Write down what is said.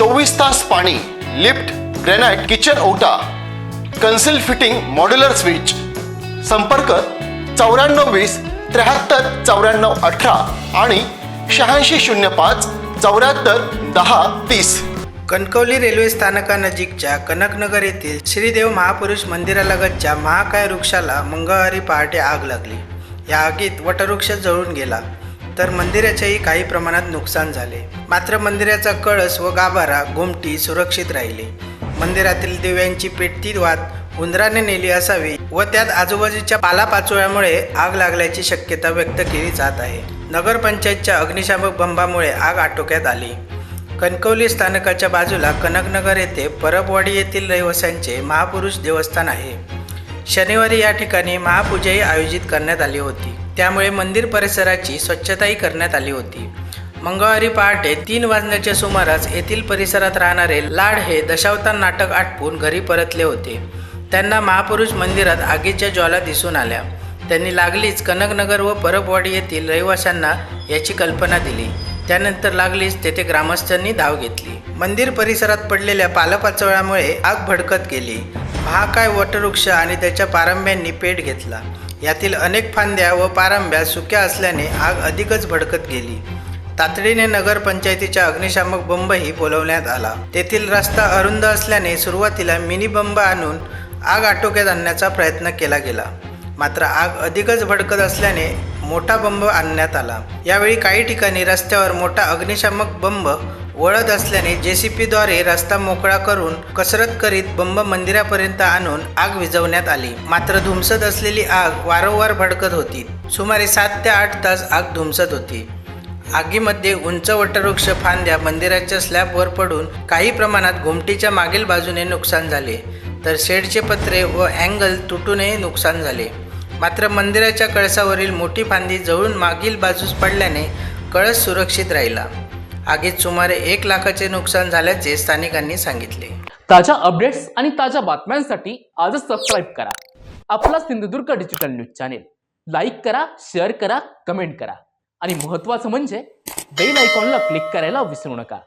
चोवीस तास पाणी लिफ्ट ग्रेनाइट किचन ओटा कन्सिल फिटिंग मॉड्युलर स्विच. संपर्क चौऱ्याण्णव वीस त्र्याहत्तर चौऱ्याण्णव अठरा आणि शहाऐंशी शून्य पाच चौऱ्याहत्तर दहा तीस. कणकवली रेल्वे स्थानकानजीकच्या कनकनगर येथील श्रीदेव महापुरुष मंदिरालगतच्या महाकाय वृक्षाला मंगळवारी पहाटे आग लागली. या आगीत वटवृक्ष जळून गेला. तर मंदिराचेही काही प्रमाणात नुकसान झाले. मात्र मंदिराचा कळस व गाभारा गोमटी सुरक्षित राहिले. मंदिरातील दिव्यांची पेटती वात उंदराने नेली असावी व त्यात आजूबाजूच्या पालापाचोळ्यामुळे आग लागल्याची शक्यता व्यक्त केली जात आहे. नगरपंचायतच्या अग्निशामक बंबामुळे आग आटोक्यात आली. कणकवली स्थानकाच्या बाजूला कनकनगर येथे परबवाडी येथील रहिवाशांचे महापुरुष देवस्थान आहे. शनिवारी या ठिकाणी महापूजाही आयोजित करण्यात आली होती. त्यामुळे मंदिर परिसराची स्वच्छताही करण्यात आली होती. मंगळवारी पहाटे तीन वाजण्याच्या सुमारास येथील परिसरात राहणारे लाड हे दशावतार नाटक आटपून घरी परतले होते. त्यांना महापुरुष मंदिरात आगीच्या ज्वाला दिसून आल्या. त्यांनी लागलीच कनकनगर व परबवाडी येथील रहिवाशांना याची कल्पना दिली. त्यानंतर लागलीच तेथे ग्रामस्थांनी धाव घेतली. मंदिर परिसरात पडलेल्या पालपाचोळ्यामुळे आग भडकत गेली. महाकाय वटवृक्ष आणि त्याच्या पारंब्यांनी पेट घेतला. यातील अनेक फांद्या व पारंब्या सुक्या असल्याने आग अधिकच भडकत गेली. तातडीने नगरपंचायतीच्या अग्निशामक बंबही बोलवण्यात आला. तेथील रस्ता अरुंद असल्याने सुरुवातीला मिनी बंब आणून आग आटोक्यात आणण्याचा प्रयत्न केला गेला. मात्र आग अधिकच भडकत असल्याने मोठा बंब आणण्यात आला. यावेळी काही ठिकाणी रस्त्यावर मोठा अग्निशामक बंब वळत असल्याने जे सी पीद्वारे रस्ता मोकळा करून कसरत करीत बंब मंदिरापर्यंत आणून आग विझवण्यात आली. मात्र धुमसत असलेली आग वारंवार भडकत होती. सुमारे सात ते आठ तास आग धुमसत होती. आगीमध्ये उंच वटवृक्ष फांद्या मंदिराच्या स्लॅबवर पडून काही प्रमाणात घुमटीच्या मागील बाजूने नुकसान झाले. तर शेडचे पत्रे व अँगल तुटूनही नुकसान झाले. मात्र मंदिराच्या कळसावरील मोठी फांदी जळून मागील बाजूस पडल्याने कळस सुरक्षित राहिला. आगीत सुमारे एक लाखाचे नुकसान झाल्याचे स्थानिकांनी सांगितले. ताज्या अपडेट्स आणि ताज्या बातम्यांसाठी आजच सबस्क्राईब करा. आपला Sindhudurg digital news channel like करा शेअर करा कमेंट करा. आणि महत्त्वाचं म्हणजे बेल आयकॉनला क्लिक करायला विसरू नका.